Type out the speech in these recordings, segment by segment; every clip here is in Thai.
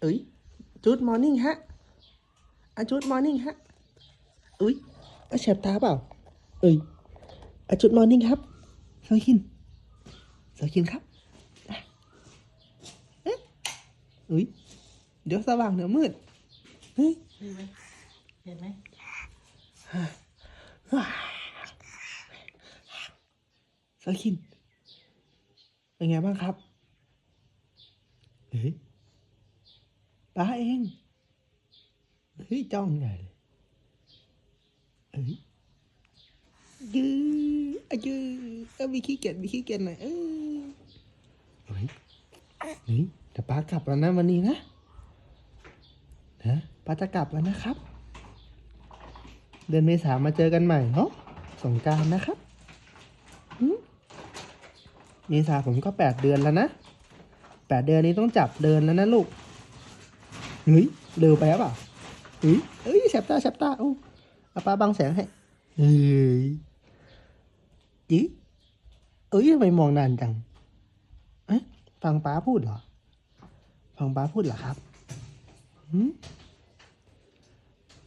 เอ้ยจุดมอร์นิ่งฮะอาจุดมอร์นิ่งฮะอุ้ยอาแฉบตาเปล่า เอ้ยอาจุดมอร์นิ่งครับสาวคินสาวคินครับอะเอ๊ะอุ้ยเดี๋ยวสว่างเดี๋ยวมืดเฮ้ยเห็นไหมเห็นไหมสาวคินเป็นไงบ้างครับ เฮ้ย ป้าเองเฮ้ยจ้องใหญ่เลยเอ้ยยื้ออะยื้อเออมีขี้เกียจมีขี้เกียจหน่อยเออเฮ้ยเฮ้ยแต่ป้ากลับแล้วนะวันนี้นะนะป้าจะกลับแล้วนะครับ เดือนเมษามาเจอกันใหม่เนาะสงการนะครับหืมเมษาผมก็แปดเดือนแล้วนะแปดเดือนนี้ต้องจับเดินแล้วนะลูก เฮ้ยเร็วไปหรือเปล่าเฮ้ยเอ้ยแสบตาแสบตาโอ้อาปลาบังแสงให้เฮ้ยจีเอ้ยทำไมมองนานจังเอ๊ะฟังป้าพูดเหรอ ฟังป้าพูดเหรอครับหืม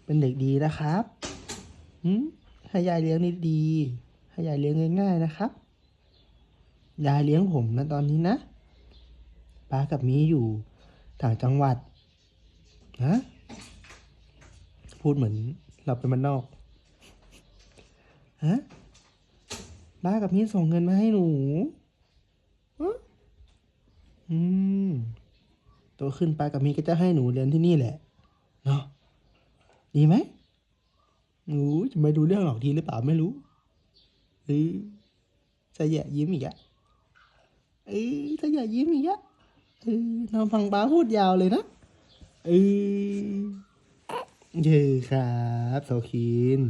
เป็นเด็กดีนะครับหืมให้ยายเลี้ยงนิดดีให้ยายเลี้ยงง่าย ๆนะครับยายเลี้ยงผมนะตอนนี้นะป้ากับมีอยู่ต่างจังหวัด นะพูดเหมือนเราเป็นมันนอกฮะป้ากับมีส่งเงินมาให้หนูอืมโตขึ้นไปกับมีก็จะให้หนูเรียนที่นี่แหละ เนาะดีไหมหนูจะไม่ดูเรื่องหรอกดีหรือเปล่าไม่รู้เออจะแย่ยิ้มอีกอะเอ้ยถ้าอย่ยิ้มอีกอะเออนอนฟังป้าพูดยาวเลยนะ เออเย้ครับโซคิน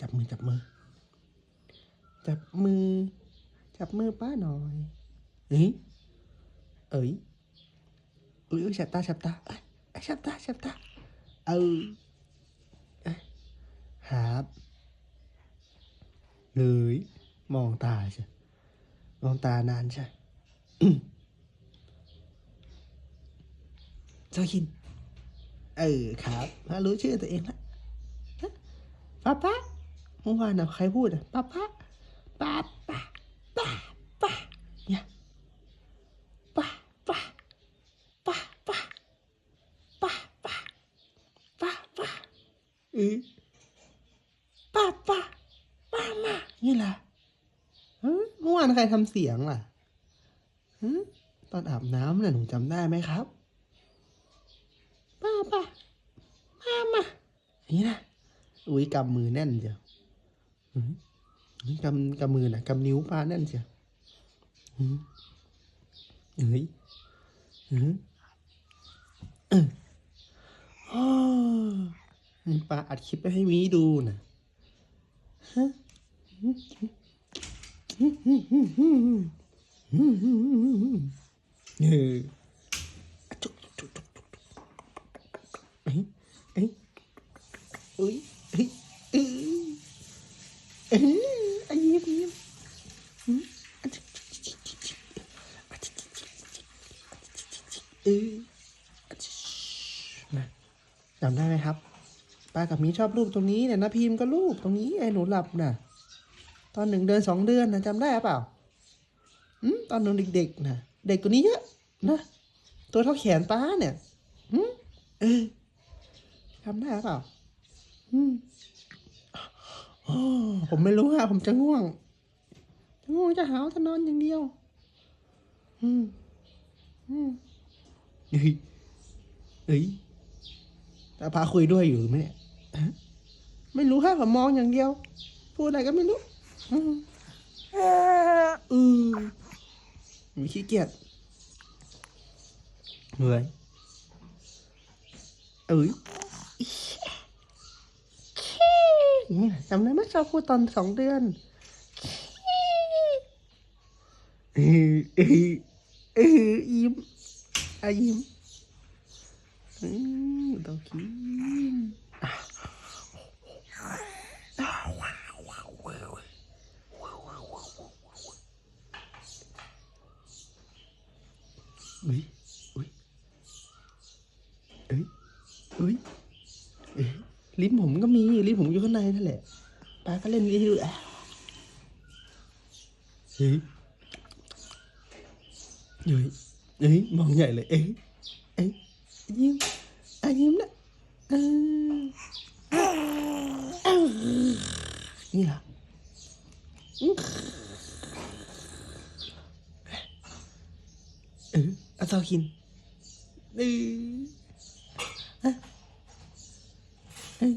จับมือจับมือ จับมือ จับมือป้าหน่อย เอ้ยเอ้ยเอ้ยเอ้ยฉับตาฉับตาเอ้ยเอ้ยฉับตาฉับตาเออครับ เลย มองตาใช่ มองตานานใช่เจ้าคิน เออครับมารู้ชื่อตัวเองละป้าป้าเมื่อวานน่ะใครพูดอะป้าป้าป้าป้าป้าป้าเนี่ยป้าป้าป้าป้าป้าป้าป้าป้าเออ ป้าป้าป้ามานี่แหละฮะเมื่อวาน ใครทำเสียงล่ะตอนอาบน้ำน่ะหนูจำได้ไหมครับป้าป้าป้ามาอย่างนี่นะอุ้ยกำมือแน่นเจียวกำกำมือน่ะกำนิ้วป้าแน่นเจียวเฮ้ยอืมอออ้อนี่ป้าอัดคลิปไปให้มีดูน่ะเอออะ นะจำได้ไหมครับป้ากับมีชอบรูปตรงนี้เนี่ยนะพิมพ์ก็รูปตรงนี้ไอ้หนูหลับน่ะ ตอนหนึ่งเดือนสองเดือนนะจำได้หรือเปล่าอืมตอนหนูเด็กๆนะเด็กกว่านี้เยอะนะตัวเท่าแขนป้าเนี่ยอืมเออจำได้หรือเปล่าอืมอ๋อผมไม่รู้อะผมจะง่วง จะง่วงจะหาวจะนอนอย่างเดียว อืมอืมเฮ้ยเฮ้ยแต่พาคุยด้วยอยู่ไหมเนี่ยไม่รู้ค่ะผมมองอย่างเดียว พูดอะไรก็ไม่รู้ อืมอืมมีขี้เกียจเหนื่อยเอ้ยนี่จำได้ไหมชอบพูดตอนสองเดือนเออเออเออยิ้มอะยิ้มอืมต้องกิน อุ้ยอุ้ยเอ้ยอุ้ยเอ้ลิ้นผมก็มีลิ้นผมอยู่ข้างในนั่นแหละป้าก็เล่นลิ้นให้ดูอะเฮ้ยเฮ้ยเฮ้ยมองใหญ่เลยเอ้ยเอ้ยยิ้มอะยิ้มนะเอออ้านี่เหรอเออ อาซอกินเออเออ